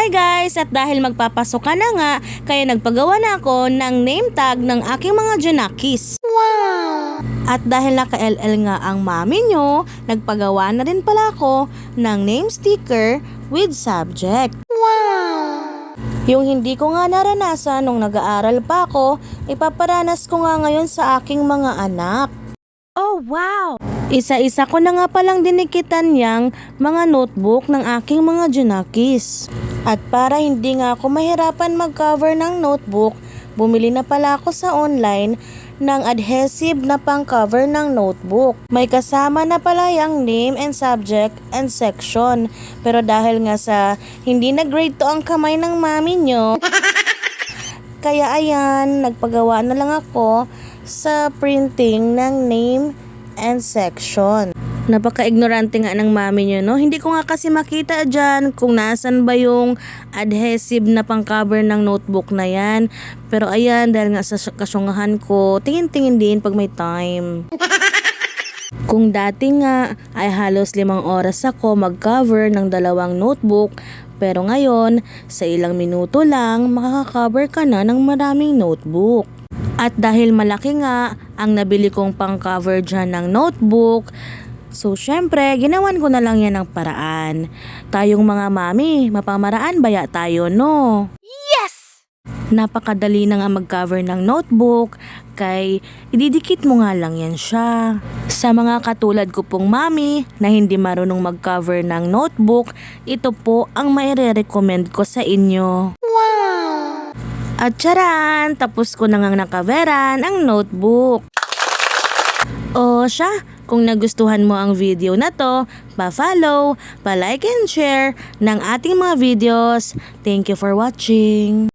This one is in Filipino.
Hi guys! At dahil magpapasok ka na nga, kaya nagpagawa na ako ng name tag ng aking mga Junakis. Wow! At dahil naka-LL nga ang mami nyo, nagpagawa na rin pala ako ng name sticker with subject. Wow! Yung hindi ko nga naranasan nung nag-aaral pa ako, ipaparanas ko nga ngayon sa aking mga anak. Oh, wow! Isa-isa ko na nga palang dinikitan niyang mga notebook ng aking mga Junakis. At para hindi nga ako mahirapan mag-cover ng notebook, bumili na pala ako sa online ng adhesive na pang-cover ng notebook. May kasama na pala yung name and subject and section. Pero dahil nga sa hindi na grade to ang kamay ng mami nyo, kaya ayan, nagpagawa na lang ako sa printing ng name and section. Napaka-ignorante nga ng mami niyo, no? Hindi ko nga kasi makita dyan kung nasan ba yung adhesive na pang-cover ng notebook na yan. Pero ayan, dahil nga sa kasyungahan ko, tingin-tingin din pag may time. Kung dati nga ay halos limang oras ako mag-cover ng dalawang notebook, pero ngayon, sa ilang minuto lang, makaka-cover ka na ng maraming notebook. At dahil malaki nga ang nabili kong pang-cover dyan ng notebook, so syempre, ginawan ko na lang yan ng paraan. Tayong mga mami, mapamaraan baya tayo, no? Yes! Napakadali na nga mag-cover ng notebook, kay ididikit mo nga lang yan siya. Sa mga katulad ko pong mami na hindi marunong mag-cover ng notebook, ito po ang maire-recommend ko sa inyo. At charan, tapos ko na nga nakaveran ang notebook. O siya, kung nagustuhan mo ang video na to, pa-follow, pa-like and share ng ating mga videos. Thank you for watching.